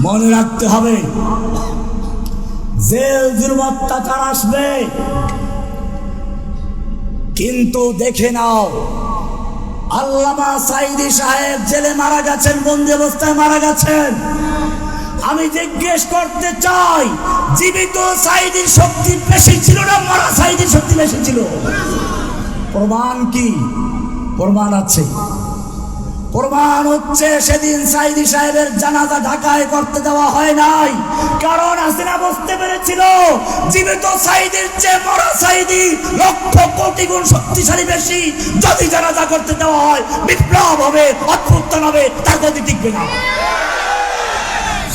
মনে রাখতে হবে, জেল জুলুম অত্যাচার আসবে। কিন্তু দেখে নাও, আল্লামা সাইদি সাহেব জেলে মারা গেছেন বন্দি অবস্থায় মারা গেছেন? আমি জিজ্ঞেস করতে চাই, জীবিত সাইদির শক্তি বেশি ছিল না মরা সাইদির শক্তি বেশি ছিল? প্রমাণ কি? প্রমাণ আছে। প্রমাণ হচ্ছে সেদিন সাইদি সাহেবের জানাজা ঢাকায় করতে দেওয়া হয় নাই। কারণ হাসিনা বুঝতে পেরেছিল, জীবিত সাইদির চেয়ে মরা সাইদি লক্ষ কোটি গুণ শক্তিশালী বেশি। যদি জানাজা করতে দেওয়া হয়, বিপ্লব হবে অভ্যুত্থান হবে, তার গতি টিকবে না।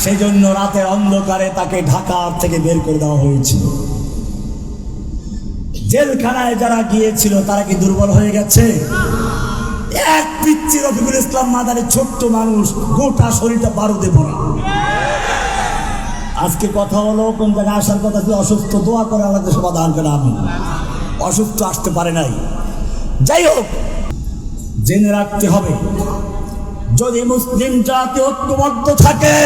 সেই জন্য রাতের অন্ধকারে তাকে ঢাকা থেকে বের করে দেওয়া হয়েছিল। জেলখানায় যারা গিয়েছিল, তারা কি দুর্বল হয়ে গেছে? এক পিচ্ছি রফিকুল ইসলাম মাদারের ছোট্ট মানুষ, গোটা শরীরটা বারুদে ভরা। আজকে কথা হলো, কোন জায়গায় আসার কথা ছিল, অসুস্থ, দোয়া করে আমাদের সমাধান করে আমি। অসুস্থ আসতে পারে নাই। যাই হোক, জেনে রাখতে হবে, যদি মুসলিম জাতি ঐক্যবদ্ধ থাকে,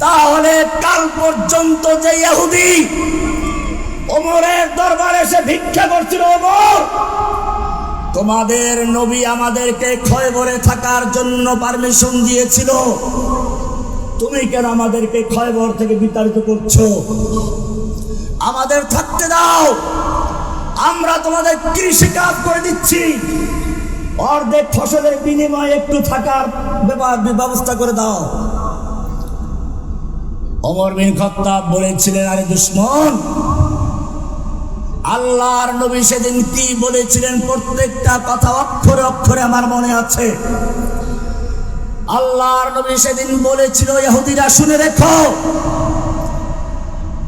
তাহলে কাল পর্যন্ত যে ইহুদি ওমরের দরবারে এসে ভিক্ষা করছিল ওমর তোমাদের নবী আমাদেরকে ক্ষয়বরে থাকার জন্য পারমিশন দিয়েছিল। তুমি কেন আমাদেরকে ক্ষয়বর থেকে বিতাড়িত করছ? আমাদের থাকতে দাও। আমরা তোমাদের কৃষি কাজ করে দিচ্ছি। অর্ধেক ফসলের বিনিময়ে একটু থাকার ব্যবস্থা করে দাও। অমর বিন খত্তাব বলেছিলেন, আরে দুশ্মন আল্লাহর নবী সেদিন কি বলেছিলেন? প্রত্যেকটা কথা অক্ষরে অক্ষরে আমার মনে আছে। আল্লাহর নবী সেদিন বলেছিল, ইহুদিরা শুনে রেখো।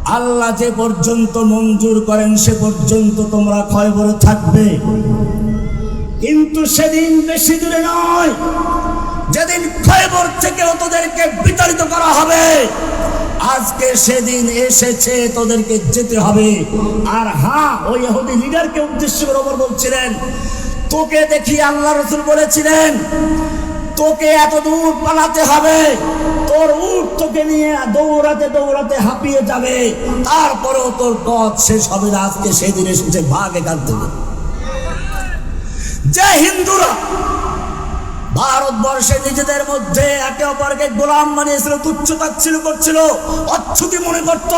আল্লাহ যে পর্যন্ত মঞ্জুর করেন, সে পর্যন্ত তোমরা ক্ষয় ক্ষয়বরে থাকবে। কিন্তু সেদিন বেশি দূরে নয়। যেদিন খয়বর থেকে তোদেরকে বিতাড়িত করা হবে, আজকে সেদিন এসেছে তোদেরকে যেতে হবে। আর হ্যাঁ ওই ইহুদি লিডারকে উদ্দেশ্য করে ওমর বলছিলেন, তোকে দেখি আল্লাহ রসুল বলেছিলেন, তোকে এত দূর পালাতে হবে, তোর উট তোকে নিয়ে দৌড়াতে দৌড়াতে হাঁপিয়ে যাবে, তারপরেও তোর পথ শেষ হবে না, আজকে সেদিন এসেছে ভাগে কাঁদতে হবে যে হিন্দুরা ভারতবর্ষে নিজেদের মধ্যে একে অপরকে গোলাম বানিয়েছিল, তুচ্ছ তাচ্ছিল করছিল, অচ্ছুতি মনে করত।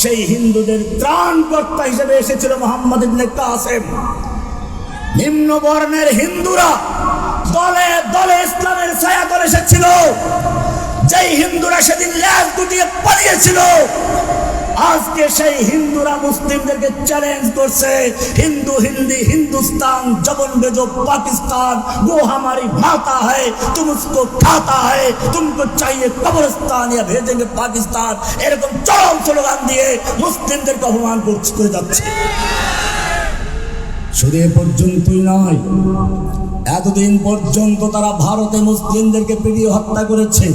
সেই হিন্দুদের ত্রাণ ত্রাণকর্তা হিসেবে এসেছিল মোহাম্মদ কাসেম। নিম্ন বর্ণের হিন্দুরা দলে দলে ইসলামের ছায়া করে এসেছিল। যেই হিন্দুরা সেদিন ল্যাস গুটিয়ে পালিয়েছিল আজকে সেই হিন্দুরা মুসলিমদেরকে চ্যালেঞ্জ করছে হিন্দু হিন্দি হিন্দুস্তান জবন বেজো পাকিস্তান वो हमारी माता है तुम उसको खाता है तुमको चाहिए कब्रिस्तान या भेजेंगे पाकिस्तान এরকম চরম স্লোগান দিয়ে মুসলিমদেরকে অপমান করছে করে যাচ্ছে শুধু এ পর্যন্তই নয় এতদিন পর্যন্ত তারা ভারতে মুসলিমদেরকে পিটিয়ে হত্যা করেছে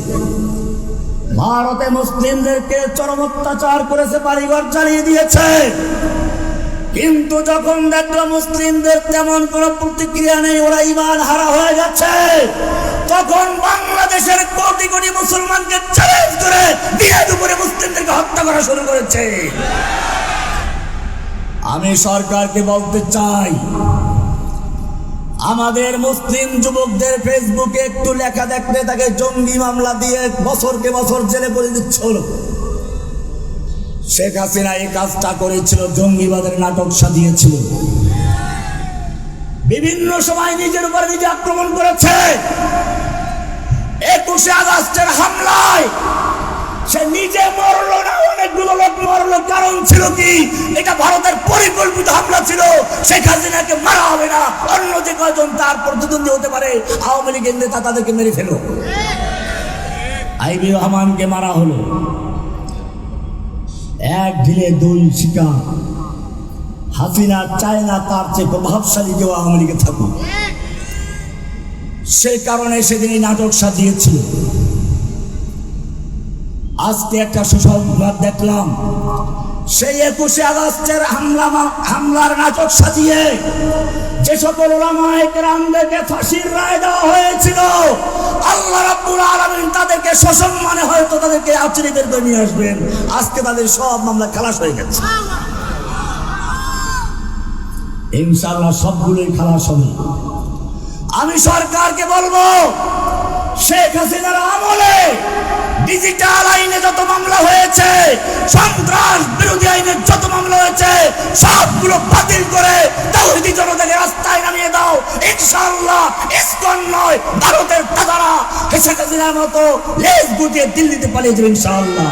ভারতে মুসলিমদেরকে চরম অত্যাচার করেছে, বাড়িঘর চালিয়ে দিয়েছে। কিন্তু যখন দেখল মুসলিমদের তেমন কোনো প্রতিক্রিয়া নেই, ওরা ইমান হারা হয়ে যাচ্ছে। তখন বাংলাদেশের কোটি কোটি মুসলমানকে চ্যালেঞ্জ করে দিয়ে দুপুরে মুসলিমদেরকে হত্যা করা শুরু করেছে। আমি সরকারকে বলতে চাই আমাদের মুসলিম যুবকদের ফেসবুকে একটু লেখা দেখলে তাকে জঙ্গি মামলা দিয়ে বছরকে বছর জেলে করে দিচ্ছ শেখ হাসিনা এই কাজটা করেছিল, জঙ্গিবাদের নাটক সাজিয়েছিল। বিভিন্ন সময় নিজের উপর নিজে আক্রমণ করেছে। একুশে আগস্টের হামলায় সে নিজে মরলো না, অনেকগুলো লোক মরলো। কারণ ছিল কি? এটা ভারতের পরিকল্পিত হামলা ছিল। শেখ হাসিনাকে মারা হবে না। অন্য যে কয়জন তার প্রতিদ্বন্দ্বী হতে পারে, আওয়ামী লীগের নেতা তাদেরকে মেরে ফেলো। আইবি রহমানকে মারা হলো। এক ঢিলে দুই শিকার হাসিনা চায় না তার চেয়ে প্রভাবশালী কেউ আওয়ামী লীগে থাকুক। সেই কারণে সেদিন এই নাটক সাজিয়েছিল। আজকে একটা সুসংবাদ দেখলাম। সেই একুশে আগস্টের হামলা হামলার নাটক সাজিয়ে যে সকল রামায়িকরামদেরকে ফাঁসির রায় দেওয়া হয়েছিল, আল্লাহ রাব্বুল আলামিন তাদেরকে সসম্মানে হয়তো তাদেরকে আচরি বের করে নিয়ে আসবেন। আজকে তাদের সব মামলা খালাস হয়ে গেছে। ইনশাআল্লাহ সবগুলোই খালাস হবে। আমি সরকারকে বলব, শেখ হাসিনার আমলে ডিজিটাল আইনে যত মামলা হয়েছে, সন্ত্রাস বিরোধী আইনে যত মামলা হয়েছে, সবগুলো বাতিল করে তাহিদি জনতাকে রাস্তায় নামিয়ে দাও। ইনশাআল্লাহ, ইসকন নয়, ভারতের দাদারা হাসিনার মতো লেজ গুটিয়ে দিল্লিতে পালিয়ে যাবে ইনশাআল্লাহ।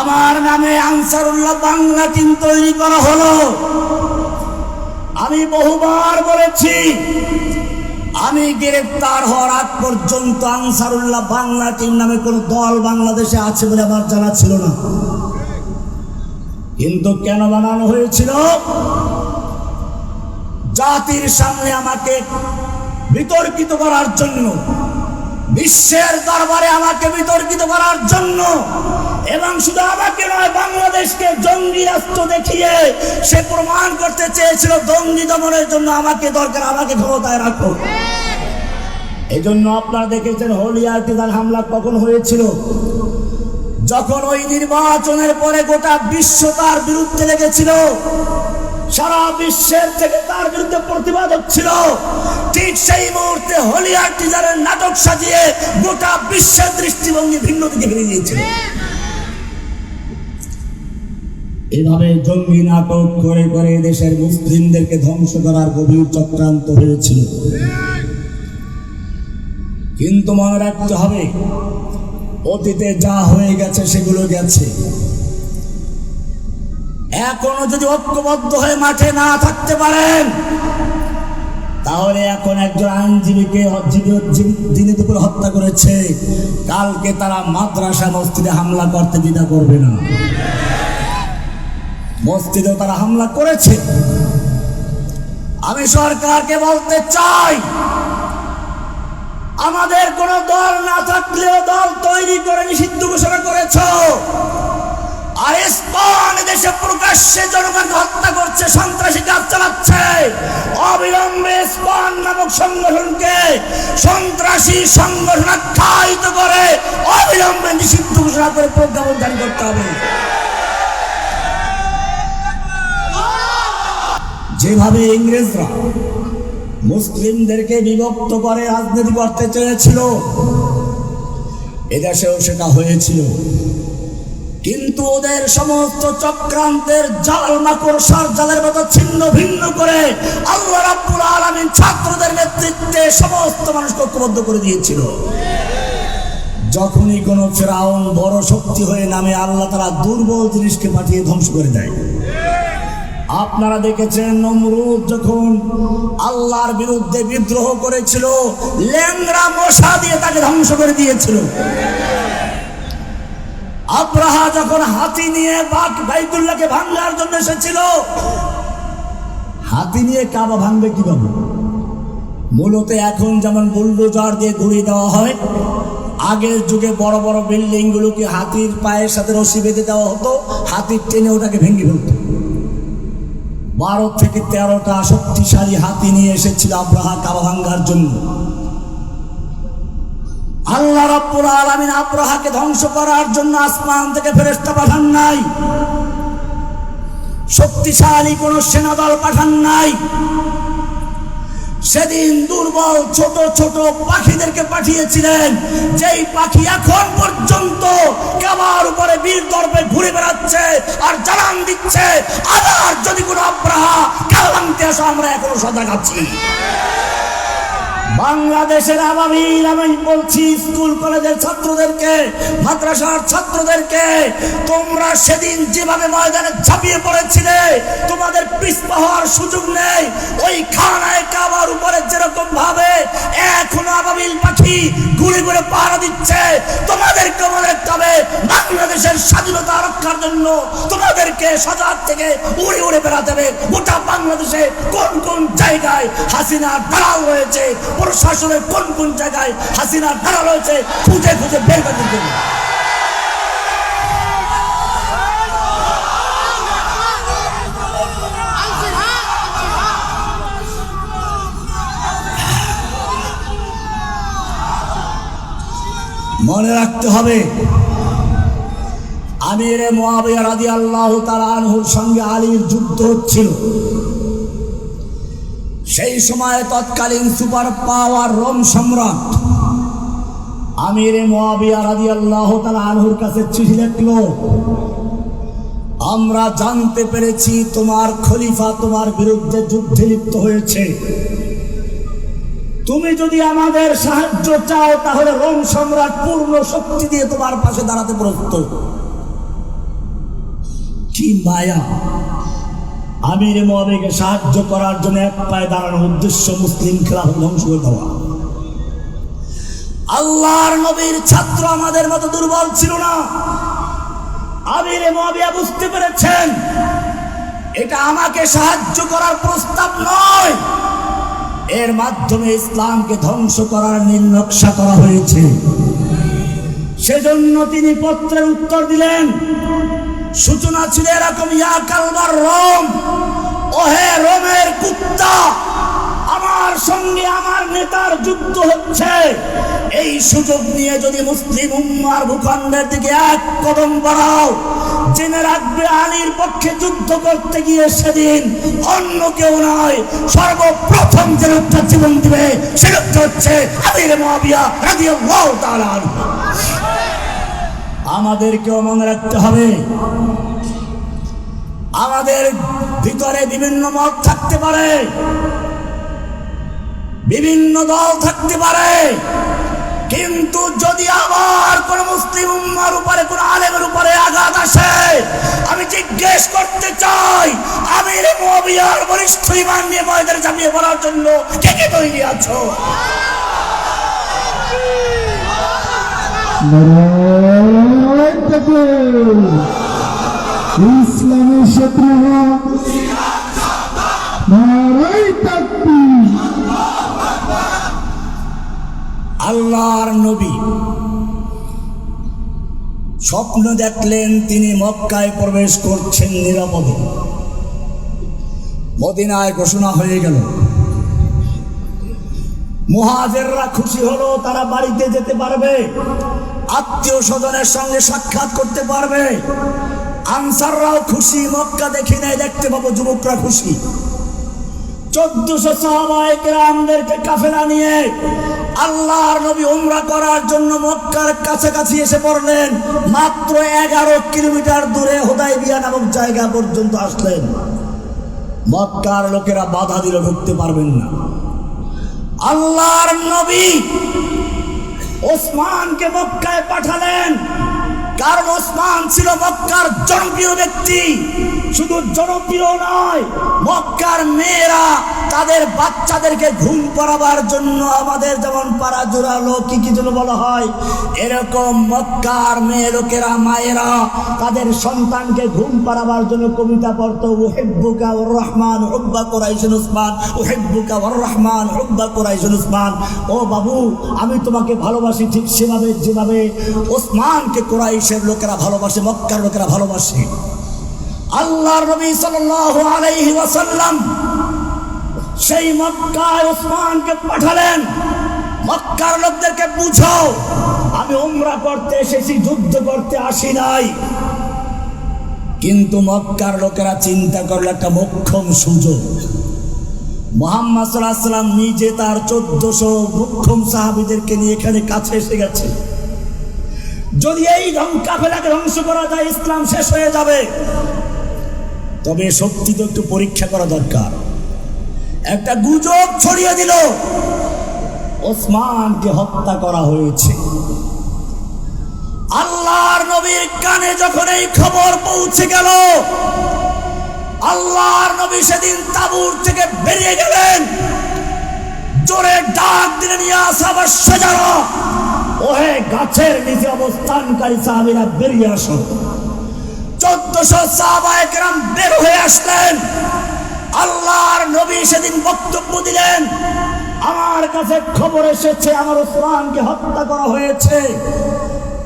আমার নামে আনসারুল্লাহ বাংলা টিম তৈরি করা হলো। আমি বহুবার বলেছি, আমি গ্রেফতার হওয়ার আগ পর্যন্ত আনসারুল্লাহ বাংলা টিম নামে কোন দল বাংলাদেশে আছে বলে আমার জানা ছিল না। কিন্তু কেন বানানো হয়েছিল? জাতির সামনে আমাকে বিতর্কিত করার জন্য, বিশ্বের দরবারে আমাকে বিতর্কিত করার জন্য এবং শুধু আমাকে নয়, বাংলাদেশকে জঙ্গি রাষ্ট্র দেখিয়ে সে প্রমাণ করতে চেয়েছিল, জঙ্গি দমনের জন্য আমাকে দরকার, আমাকে ক্ষমতায় রাখো। এই জন্য আপনারা দেখেছেন হলিয়ার তিদার হামলা কখন হয়েছিল? যখন ওই নির্বাচনের পরে গোটা বিশ্ব তার বিরুদ্ধে লেগেছিল, সারা বিশ্বের থেকে তার বিরুদ্ধে প্রতিবাদ হচ্ছিল ঠিক সেই মুহূর্তে হলিয়ার টিজারের নাটক সাজিয়ে গোটা বিশ্বের দৃষ্টিভঙ্গি ভিন্ন দিকে ফিরে গিয়েছিল এভাবে জঙ্গি নাটক করে করে দেশের মুসলিমদেরকে ধ্বংস করার গভীর চক্রান্ত হয়েছিল। কিন্তু মনে রাখতে হবে, অতীতে যা হয়ে গেছে সেগুলো গেছে। এখনও যদি ঐক্যবদ্ধ হয়ে মাঠে না থাকতে পারেন, তাহলে এখন একজন আইনজীবীকে দিনে দুপুরে হত্যা করেছে, কালকে তারা মাদ্রাসা মসজিদে হামলা করতে দ্বিধা করবে না। মসজিদেও তারা হামলা করেছে। আমি সরকারকে বলতে চাই, আমাদের কোন দল না থাকলেও দল তৈরি করে নিষিদ্ধ ঘোষণা করেছ। আর স্পন দেশে প্রকাশ্যে জনগণকে হত্যা করছে, সন্ত্রাসী কাজ চালাচ্ছে। অবিলম্বে স্পন নামক সংগঠনকে সন্ত্রাসী সংগঠন আখ্যায়িত করে অবিলম্বে নিষিদ্ধ ঘোষণা করে প্রজ্ঞাপন জারি করতে হবে। যেভাবে ইংরেজরা মুসলিমদেরকে বিভক্ত করে রাজনীতি করতে চেয়েছিল, এদেশেও সেটা হয়েছিল। কিন্তু ওদের সমস্ত চক্রান্তের জাল মাকড়সার জালের মতো ছিন্ন ভিন্ন করে আল্লাহ রাব্বুল আলামিন ছাত্রদের নেতৃত্বে সমস্ত মানুষকে ঐক্যবদ্ধ করে দিয়েছিল। যখনই কোনো ফেরাউন বড় শক্তি হয়ে নামে, আল্লাহ তারা দুর্বল জিনিসকে পাঠিয়ে ধ্বংস করে দেয়। আপনারা দেখেছেন নমরুদ যখন আল্লাহর বিরুদ্ধে বিদ্রোহ করেছিল ল্যাংরা মশা দিয়ে তাকে ধ্বংস করে দিয়েছিল। আব্রাহা যখন হাতি নিয়ে বাক বাইতুল্লাহকে ভাঙার জন্য এসেছিল, হাতি নিয়ে কাবা ভাঙবে কীভাবে? মূলত এখন যেমন বুলডোজার দিয়ে ঘুরিয়ে দেওয়া হয়, আগের যুগে বড় বড় বিল্ডিং গুলোকে হাতির পায়ের সাথে রশি বেঁধে দেওয়া হতো, হাতির টেনে ওটাকে ভেঙে ফেলতো। বারো থেকে তেরোটা শক্তিশালী হাতি নিয়ে এসেছিল আব্রাহা কালভাঙ্গার জন্য। আল্লাহ রব্বুল আলামিন আব্রাহাকে ধ্বংস করার জন্য আসমান থেকে ফেরেশতা পাঠান নাই। শক্তিশালী কোন সেনাদল পাঠান নাই। সেদিন দুর্বল ছোট ছোট পাখিদেরকে পাঠিয়েছিলেন। যেই পাখি এখন পর্যন্ত কেবার উপরে বীর দর্পে ঘুরে বেড়াচ্ছে আর জানান দিচ্ছে, আবার যদি কোনো আব্রাহা কালামতে আমরা এখনও সজাগ আছি বাংলাদেশের আবাবিল, আমি বলছি স্কুল কলেজের ছাত্রদেরকে, মাদ্রাসার ছাত্রদেরকে, তোমরা সেদিন যেভাবে ময়দানে ঝাঁপিয়ে পড়েছিলে, তোমাদের পিছপা হওয়ার সুযোগ নেই, ওই খানায় কাবার উপরে যেরকম ভাবে এখনও আবাবিল পাখি ঘুরে ঘুরে পাহারা দিচ্ছে, তোমাদেরকে মনে রাখতে হবে বাংলাদেশের স্বাধীনতা রক্ষার জন্য তোমাদেরকে সজাগ থেকে উড়ে উড়ে বেড়াতে হবে। গোটা বাংলাদেশে কোন কোন জায়গায় হাসিনার দালাল রয়েছে প্রশাসনের কোন কোন জায়গায় হাসিনার দালাল রয়েছে, খুঁজে খুঁজে বের করে দিতে মনে রাখতে হবে, আমিরে মোয়াবিয়া রাদি আল্লাহ তার আনহুর সঙ্গে আলীর যুদ্ধ হচ্ছিল। সেই সময় তৎকালীন সুপার পাওয়ার রোম সম্রাট আমিরে মোয়াবিয়া রাদি আল্লাহ তার আনহুর কাছে চিঠি লিখলো, আমরা জানতে পেরেছি তোমার খলিফা তোমার বিরুদ্ধে যুদ্ধে লিপ্ত হয়েছে। তুমি যদি আমাদের সাহায্য চাও, তাহলে রোম সম্রাট পূর্ণ শক্তি দিয়ে তোমার পাশে দাঁড়াতে প্রস্তুত। কি মায়া! আমির মহাবেগে সাহায্য করার জন্য এক পায়ে দাঁড়ানোর উদ্দেশ্য মুসলিম খেলা ধ্বংস করে দেওয়া। আল্লাহর নবীর ছাত্র আমাদের মতো দুর্বল ছিল না। আমির মহাবিয়া বুঝতে পেরেছেন, এটা আমাকে সাহায্য করার প্রস্তাব নয়। এর মাধ্যমে ইসলামকে ধ্বংস করার নির্নকশা করা হয়েছে। সেজন্য তিনি পত্রের উত্তর দিলেন সূচনা ছিল এরকম, ইয়া কালবার রোম, ওহে রোমের কুত্তা, আমার সঙ্গে আমার নেতার যুদ্ধ হচ্ছে এই সুযোগ নিয়ে যদি মুসলিম উম্মার ভূখণ্ডের দিকে এক কদম বাড়াও, জেনে রাখবে আলীর পক্ষে যুদ্ধ করতে গিয়ে সেদিন অন্য কেউ নয়, সর্বপ্রথম যে লোকটা জীবন দিবে সে লোকটা হচ্ছে আমির মহাবিয়া রাদিয়াল্লাহু তাআলা। আমাদেরকেও মনে রাখতে হবে। আমাদের ভিতরে বিভিন্ন মত থাকতে পারে। বিভিন্ন দল থাকতে পারে। কিন্তু যদি আবার কোন মুসলিম উম্মার উপরে, কোন আলেমের উপরে আঘাত আসে, আমি জিজ্ঞেস করতে চাই আমির মবিয়ার বরিষ্ঠ ইমান নিয়ে ময়দানে চাপিয়ে পড়ার জন্য কে কে তৈরি আছো? ইসলামের শত্রু আল্লাহর নবী। স্বপ্ন দেখলেন তিনি মক্কায় প্রবেশ করছেন নিরাপদে। মদিনায় ঘোষণা হয়ে গেল। মহাজেররা খুশি হলো, তারা বাড়িতে যেতে পারবে। আত্মীয় স্বজনের সঙ্গে সাক্ষাৎ করতে পারবে। আনসাররাও খুশি, মক্কা দেখি নাই দেখতে পাবো যুবকরা খুশি। চোদ্দশো সাহাবাহামদেরকে কাফেলা নিয়ে আল্লাহর নবী উমরা করার জন্য মক্কার কাছাকাছি এসে পড়লেন। মাত্র এগারো কিলোমিটার দূরে হোদাই বিয়া নামক জায়গা পর্যন্ত আসলেন। মক্কার লোকেরা বাধা দিল ঢুকতে পারবেন না। আল্লাহর নবী ওসমানকে মক্কায় পাঠালেন। কারণ ওসমান ছিল মক্কার জনপ্রিয় ব্যক্তি। শুধু জনপ্রিয় নয়, মক্কার মেয়েরা তাদের বাচ্চাদেরকে ঘুম পড়াবার জন্য আমাদের যেমন পাড়া জোড়ালো কি কি যেন বলা হয়, এরকম মক্কার মেয়ে লোকেরা, মায়েরা তাদের সন্তানকে ঘুম পাড়াবার জন্য কবিতা পড়তো ওহেব্বুকা ওর রহমান হুব্বা কোরাইশন উসমান ওহেব্বুকা ওর রহমান হুব্বা কোরাইশন উসমান। ও বাবু, আমি তোমাকে ভালোবাসি ঠিক সেভাবে, যেভাবে ওসমানকে কোরাইশের লোকেরা ভালোবাসে, মক্কার লোকেরা ভালোবাসে। আল্লাহর নবী সাল্লাল্লাহু আলাইহি ওয়াসাল্লাম সেই মক্কায় ওসমানকে পাঠালেন। মক্কার লোকদেরকে বুঝাও, আমি উমরা করতে এসেছি, যুদ্ধ করতে আসি নাই। কিন্তু মক্কার লোকেরা চিন্তা করল, একটা মোক্ষম সুযোগ। মোহাম্মদ সাল্লাম নিজে তার চোদ্দশো মুখ্যম সাহাবিদেরকে নিয়ে এখানে কাছে এসে গেছে। যদি এই কাফেলাকে ধ্বংস করা যায়, ইসলাম শেষ হয়ে যাবে। তবে সত্যি তো একটু পরীক্ষা করা দরকার। একটা গুজব ছড়িয়ে দিল। ওসমানকে হত্যা করা হয়েছে। আল্লাহর নবীর কানে যখন এই খবর পৌঁছে গেল, আল্লাহর নবী সেদিন তাবুর থেকে বেরিয়ে গেলেন। জোরে ডাক দিলেন ওহে গাছের নিচে অবস্থানকারী সাহাবিরা, বেরিয়ে আসো। চোদ্দশো সাহাবাহাম বের হয়ে আসলেন। আল্লাহর নবী সেদিন বক্তব্য দিলেন, আমার কাছে খবর এসেছে, আমার ওসমানকে হত্যা করা হয়েছে।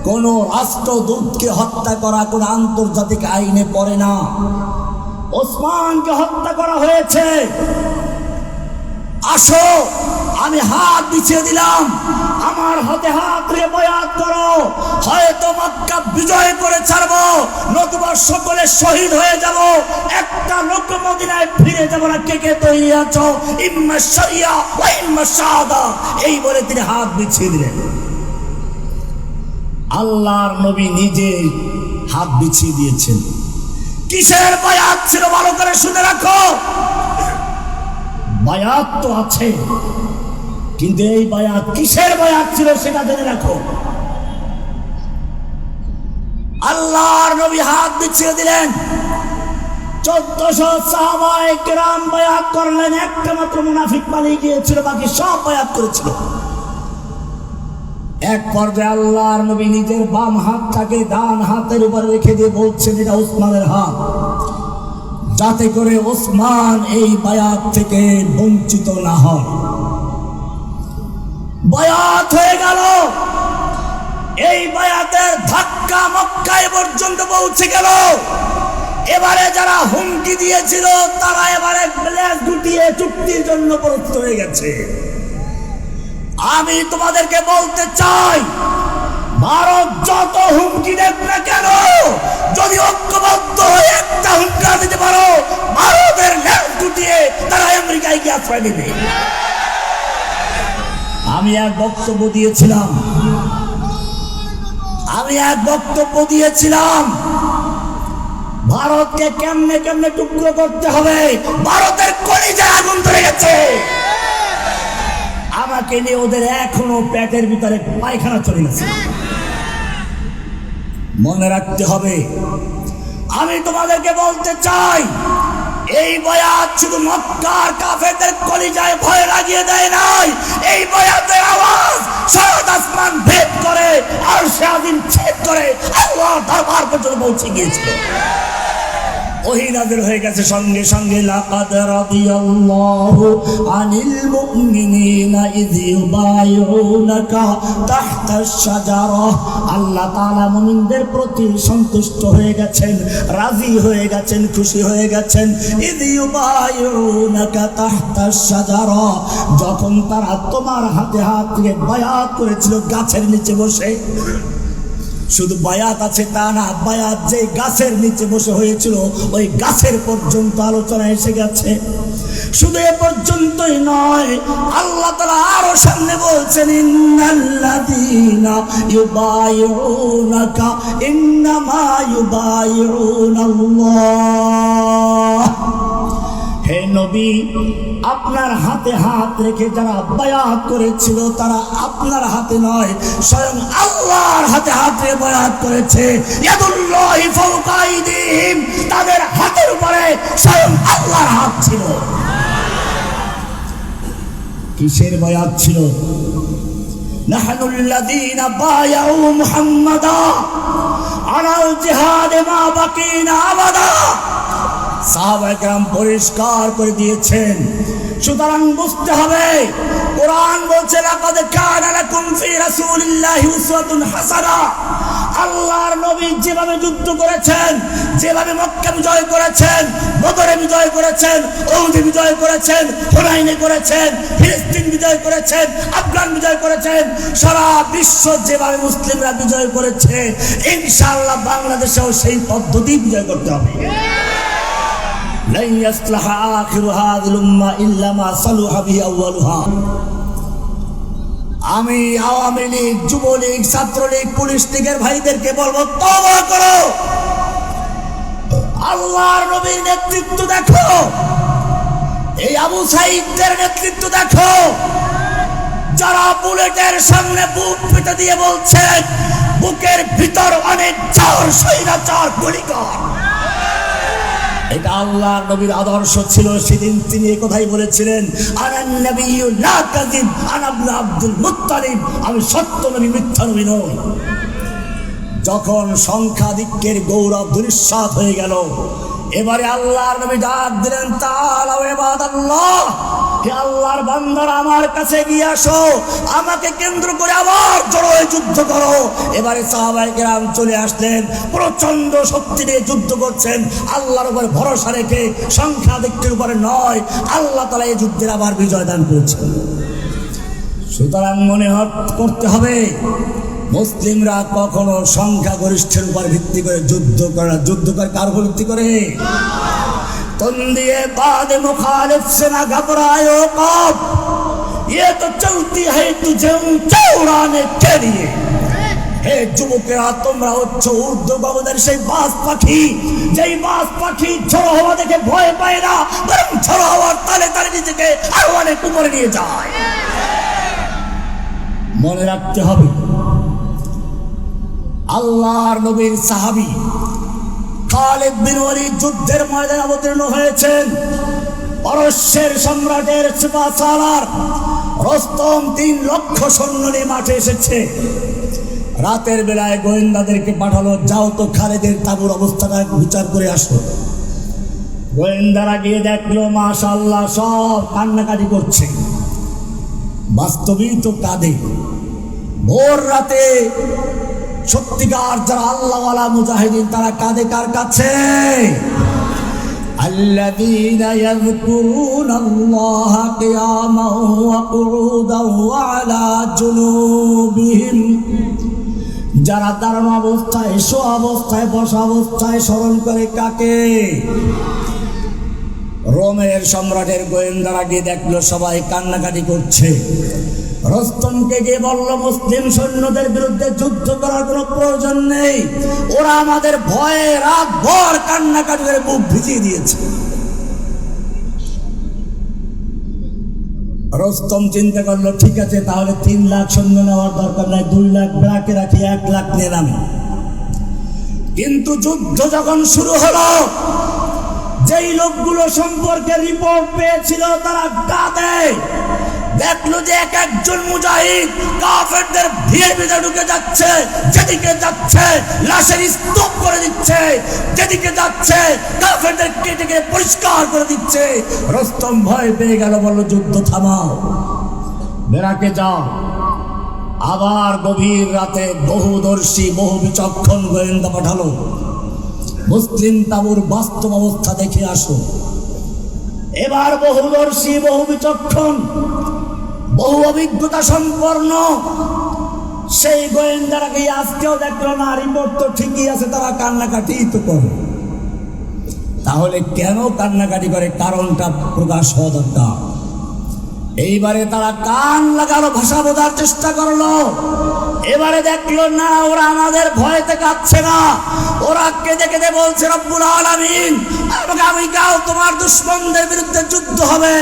কোন রাষ্ট্রদূতকে হত্যা করা, কোন আন্তর্জাতিক আইনে পড়ে না। ওসমানকে হত্যা করা হয়েছে। আসো আমি হাত বিছিয়ে দিলাম। আমার হাতে হাত রে বয়াত করো। হয়তো মক্কা বিজয় করে ছাড়বো। নতুবা সকলে শহীদ হয়ে যাব। একটা লোক মদিনায় ফিরে যাব না। কে কে তৈরি আছো? ইম্মা শরিয়া ওয়া ইম্মা শাহাদা। এই বলে তিনি হাত বিছিয়ে দিলেন। আল্লাহর নবী নিজে হাত বিছিয়ে দিয়েছেন। কিসের বায়াত ছিল? ভালো করে শুনে রাখো। বায়াত তো আছে। কিন্তু এই বায়াত কিসের বায়াত ছিল সেটা জেনে রাখো। আল্লাহর নবী হাত বিছিয়ে দিলেন। চোদ্দশো করলেন পালিয়ে গিয়েছিল, বাকি সব এক পর্যায়ে আল্লাহর নবী নিজের বাম হাতের রেখে দিয়ে যাতে করে ওসমান এই বায়াত থেকে বঞ্চিত না হয়। বায়াত হয়ে গেল। এই বায়াতের ধাক্কা মক্কায় পর্যন্ত পৌঁছে গেল। এবারে যারা হুমকি দিয়েছিল, তারা এবারে ব্লেজ গুটিয়ে চুক্তির জন্য প্রস্তুত হয়ে গেছে। আমি তোমাদেরকে বলতে চাই, ভারত যত হুমকি দেখ না কেন, যদি ঐক্যবদ্ধ হয়ে একটা হুঙ্কার দিতে পারো, ভারতের ল্যাব গুটিয়ে তারা আমেরিকায় গিয়ে আশ্রয় নেবে। আমি এক বক্তব্য দিয়েছিলাম। আমি এক বক্তব্য দিয়েছিলাম। ভারতকে কেমনে কেমনে টুকরো করতে হবে? ভারতের কলিজায় আগুন ধরে গেছে। আমাকে নিয়ে ওদের এখনও পেটের ভিতরে পায়খানা চলে গেছে। মনে রাখতে হবে, আমি তোমাদেরকে বলতে চাই এই বয়াত শুধু মক্কার কাফেরদের কলিজায় ভয় লাগিয়ে দেয় নাই। এই বয়াতের আওয়াজ সাত আসমান ভেদ করে, আর স্বাধীন ছেদ করে আল্লাহ দরবার পর্যন্ত পৌঁছে গিয়েছিল। ওহি নাজির হয়ে গেছে সঙ্গে সঙ্গে। লাকাদ রাদিয়াল্লাহু আনিল মুমিনিনা ইয ইউবাইউনাকা তাহতা শাজারা। আল্লাহ তাআলা মুমিনদের প্রতি সন্তুষ্ট হয়ে গেছেন, রাজি হয়ে গেছেন, খুশি হয়ে গেছেন। ইয ইউবাইউনাকা তাহতা শাজারা। যখন তারা তোমার হাতে হাত দিয়ে বায়াত করেছিল, গাছের নিচে বসে শুধু বায়াত আছে তা না, বায়াত যে গাছের নিচে বসে হয়েছিল, ওই গাছের পর্যন্ত আলোচনা এসে গেছে। শুধু এ পর্যন্তই নয়, আল্লাহ তালা আরও সামনে বলছেন, ইন্নাল্লাযীনা ইউবাইউনাকা, ইন্নামা ইউবাইউনাল্লাহ। হে নবী, আপনার হাতে হাত রেখে যারা বায়াত করেছিল, তারা আপনার হাতে নয়, স্বয়ং আল্লাহর হাতে হাত বায়াত করেছে। তাদের হাতের উপরে স্বয়ং আল্লাহর হাত ছিল। কিসের বায়াত ছিল? নাহনু আল্লাযীনা বায়াউ মুহাম্মাদা, আলাল জিহাদে মা সাহাবাহাম পরিষ্কার করে দিয়েছেন। সুতরাং বুঝতে হবে, কোরআন বলছে, লাকাদ কানা লাকুম ফি রাসূলিল্লাহি উসওয়াতুন হাসানা। আল্লাহর নবী যেভাবে যুদ্ধ করেছেন, যেভাবে মক্কা বিজয় করেছেন, বদরে বিজয় করেছেন ওহুদে বিজয় করেছেন, হুনাইনে করেছেন, ফিলিস্তিন বিজয় করেছেন, আফগান বিজয় করেছেন, সারা বিশ্ব যেভাবে মুসলিমরা বিজয় করেছে, ইনশাআল্লাহ বাংলাদেশেও সেই পদ্ধতি বিজয় করতে হবে। لن يصلح آخر هذه الأمة إلا ما صلح به أولها আমি আওয়ামী লীগ যুবলীগ ছাত্রলীগ পুলিশ লীগের ভাইদেরকে বলবো তবা করো আল্লাহর নবীর নেতৃত্ব দেখো এই আবু সাইদদের নেতৃত্ব দেখো যারা বুলেটের সামনে বুক পেতে দিয়ে বলছেন বুকের ভিতর অনেক চার সৈরাচার গুলি কর এটা আল্লাহ নবীর আদর্শ ছিল, সেদিন তিনি কথাই বলেছিলেন আব্দুল মুত্তালিব আমি সত্য নবী, মিথ্যা নবী নই। যখন সংখ্যাধিক্যের গৌরব দুরিশ্বাত হয়ে গেল, এবারে আল্লাহর নবী ডাক দিলেন তার হে আল্লাহর বান্দারা, আমার কাছে গিয়ে আসো। আমাকে কেন্দ্র করে আবার জড়ো হয়ে যুদ্ধ করো। এবারে সাহাবাই কেরাম চলে আসলেন প্রচণ্ড শক্তি নিয়ে যুদ্ধ করছেন। আল্লাহর উপর ভরসা রেখে সংখ্যাধিক্যের উপরে নয়, আল্লাহ তালা এই যুদ্ধের আবার বিজয় দান করেছেন। সুতরাং মনে করতে হবে, মুসলিমরা কখনো সংখ্যাগরিষ্ঠের উপর ভিত্তি করে যুদ্ধ করে। যুদ্ধ করে কার উপর ভিত্তি করে? তন্দিয়ে বাদ মুখালিফ से ना घबरायो कब ये तो चलती है तुझे ऊंचे उड़ाने के लिए হে যুবকেরা তোমরা হচ্ছে ঊর্ধ্ব গগনের সেই বাস পাখি যেই বাস পাখি ঝড়ো হওয়া দেখে ভয় পায় না বরং ঝড়ো হওয়ার তালে তালে নিজেকে আরো অনেক উপরে নিয়ে যায় মনে রাখতে হবে আল্লাহর নবীর সাহাবী খালেদ বিন ওয়ালিদ যুদ্ধের ময়দানে অবতীর্ণ হয়েছেন। পারস্যের সম্রাটের সিপাসালার রস্তম তিন লক্ষ সৈন্য নিয়ে মাঠে এসেছে। রাতের বেলায় গোয়েন্দাদেরকে পাঠালো, যাও তো খালেদের তাবুর অবস্থাটা বিচার করে আসো। গোয়েন্দারা গিয়ে দেখল মাশাল্লাহ সব কান্নাকাটি করছে। বাস্তবিক তো কাঁদে। ভোর রাতে সত্যিকার যারা আল্লাহওয়ালা মুজাহিদিন তারা কাঁদে কার কাছে الذين يذكرون الله قياما وقعودا وعلى جنوبهم যারা দাঁড়ানো অবস্থায় শো অবস্থায় বসা অবস্থায় স্মরণ করে কাকে রোমের সম্রাটের গোয়েন্দারা গিয়ে দেখলো সবাই কান্নাকাটি করছে রস্তমকে গিয়ে বলল, মুসলিম সৈন্যদের বিরুদ্ধে যুদ্ধ করার কোনো প্রয়োজন নেই। ওরা আমাদের ভয়ে রাত ভর কান্নাকাটি করে বুক ভিজিয়ে দিয়েছে। রস্তম চিন্তা করল, ঠিক আছে, তাহলে তিন লাখ সৈন্য নেওয়ার দরকার নাই, দুই লাখ ব্রাকে রাখি, এক লাখ নিয়ে নামে। কিন্তু যুদ্ধ যখন শুরু হলো, যেই লোকগুলো সম্পর্কে রিপোর্ট পেয়েছিল, তারা কাঁদে দেখল যে এক একজন মুজাহিদ কাফেরদের ভিড় ভিতরে ঢুকে যাচ্ছে, যেদিকে যাচ্ছে, লাশের স্তূপ করে দিচ্ছে, যেদিকে যাচ্ছে, কাফেরদের কেটে কেটে পরিষ্কার করে দিচ্ছে। রস্তম ভয় পেয়ে গেল, বলল, যুদ্ধ থামাও। বেড়াকে যাও। আবার গভীর রাতে বহুদর্শী বহু বিচক্ষণ গোয়েন্দা পাঠালো, মুসলিম তাবুর বাস্তব অবস্থা দেখে আসো। এবার বহুদর্শী বহু বিচক্ষণ বহু অভিজ্ঞতা সম্পন্ন। সেই গোয়েন্দারাকে আজকেও দেখল না রিপোর্ট তো ঠিকই আছে, তারা কান্নাকাটি তো করে। তাহলে কেন কান্নাকাটি করে? কারণটা প্রকাশ হওয়া দরকার। এইবারে তারা কান লাগানো ভাষা বোঝার চেষ্টা করল। এবারে দেখল, না, ওরা আমাদের ভয়তে কাঁদছে না। ওরা কেঁদে কেঁদে বলছে, রব্বুল আলামিন আগামীকাল তোমার দুশ্মনদের বিরুদ্ধে যুদ্ধ হবে।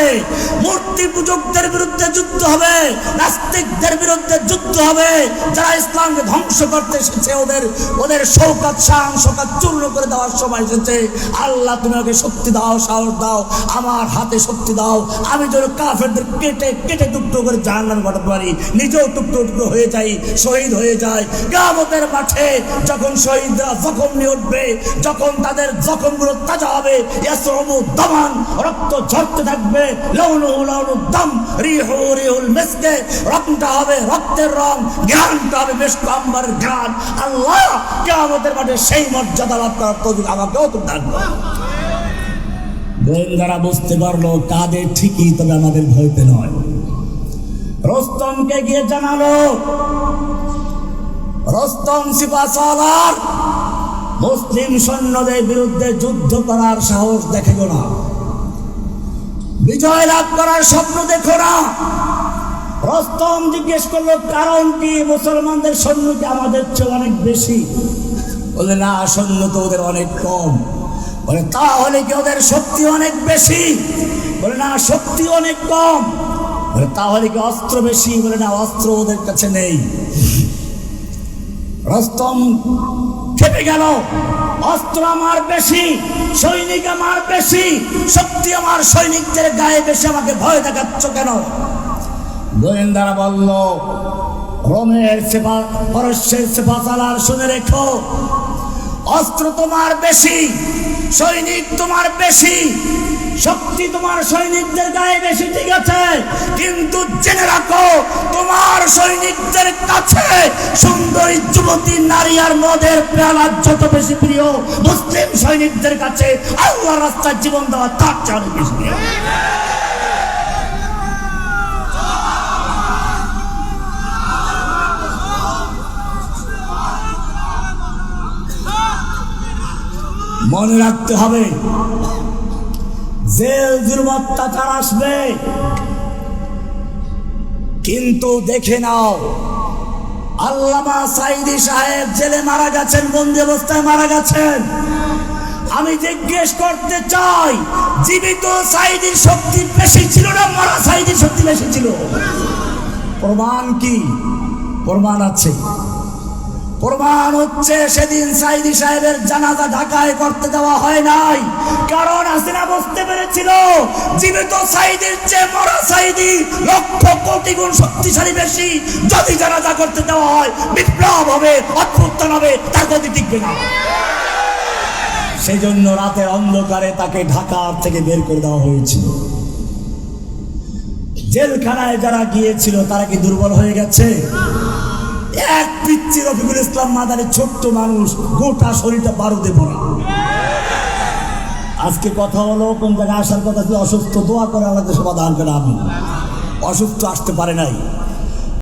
মূর্তি পূজকদের বিরুদ্ধে যুদ্ধ হবে। নাস্তিকদের বিরুদ্ধে যুদ্ধ হবে। যারা ইসলামকে ধ্বংস করতে এসেছে, ওদের ওদের শৌকাত, শান, শোকাত চূর্ণ করে দেওয়ার সময় এসেছে। আল্লাহ, তুমি ওকে শক্তি দাও, সাহস দাও, আমার হাতে শক্তি দাও। আমি যেন কাফেরদের কেটে কেটে টুকটো করে জাহান্নাম ঘটাতে পারি নিজেও টুকরো টুকরো হয়ে যাই। শহীদ হয়ে যায়। কামতের মাঠে যখন শহীদরা জখম নিয়ে উঠবে, যখন তাদের জখমগুলো তাজা হবে দামান, রক্ত ঝরতে থাকবে লৌনু লৌনু দাম মিসকে রংটা হবে রক্তের রং জ্ঞানটা হবে জ্ঞান আল্লাহ মাঠে সেই মর্যাদা লাভ করার আমাকেও তো গোয়েন্দারা বুঝতে পারল, কাদের ঠিকই তবে আমাদের ভয়তে নয়। রস্তমকে গিয়ে জানালো সিপাসালার মুসলিম সৈন্যদের বিরুদ্ধে যুদ্ধ করার সাহস দেখে না। বিজয় লাভ করার স্বপ্ন দেখো না। রস্তম জিজ্ঞেস করল, কারণ কি মুসলমানদের সৈন্য কি আমাদের চেয়ে অনেক বেশি? বলে না, সৈন্য তো ওদের অনেক কম। বলে, তাহলে কি ওদের শক্তি অনেক বেশি? বলে, না, শক্তি অনেক কম। বলে, তাহলে কি অস্ত্র বেশি? বলে, না, অস্ত্র ওদের কাছে নেই। রস্তম খেপে গেল। অস্ত্র আমার বেশি, সৈনিক আমার বেশি, শক্তি আমার সৈনিকদের গায়ে বেশি, আমাকে ভয় দেখাচ্ছ কেন? গোয়েন্দারা বলল, ক্রমের সেবা, পরশের সেবা চালার শুনে রেখো। অস্ত্র তোমার বেশি, সৈনিক তোমার বেশি শক্তি তোমার সৈনিকদের গায়ে বেশি ঠিক আছে। কিন্তু জেনে রাখো, তোমার সৈনিকদের কাছে সুন্দরী যুবতী নারী আর মদের পেয়ালা যত বেশি প্রিয় মুসলিম সৈনিকদের কাছে আল্লাহ রাস্তার জীবন দেওয়া তার অনেক বেশি প্রিয়। মনে রাখতে হবে জেল জুলুম অত্যাচার আসবে। কিন্তু দেখে নাও, আল্লামা সাইদি সাহেব জেলে মারা গেছেন বন্দি অবস্থায় মারা গেছেন? আমি জিজ্ঞেস করতে চাই, জীবিত সাইদির শক্তি বেশি ছিল না মরা সাইদির শক্তি বেশি ছিল? প্রমাণ কি? প্রমাণ আছে। প্রমাণ হচ্ছে সেদিন সাইদি সাহেবের জানাজা ঢাকায় করতে দেওয়া হয় নাই। কারণ হাসিনা বুঝতে পেরেছিল, জীবিত সাইদির চেয়ে মরা সাইদি লক্ষ কোটি গুণ শক্তিশালী বেশি। যদি জানাজা করতে দেওয়া হয়, বিপ্লব হবে, অভ্যুত্থান হবে, তার গতি টিকবে না। সেই জন্য রাতের অন্ধকারে তাকে ঢাকা থেকে বের করে দেওয়া হয়েছিল জেলখানায় যারা গিয়েছিল, তারা কি দুর্বল হয়ে গেছে? এক পিচ্ছি রফিকুল ইসলাম মাদারের ছোট্ট মানুষ, গোটা শরীরটা বারুদে ভরা। আজকে কথা হলো, কোন জায়গায় আসার কথা ছিল অসুস্থ দোয়া করে আল্লাহ সমাধান করে আমি অসুস্থ আসতে পারে নাই।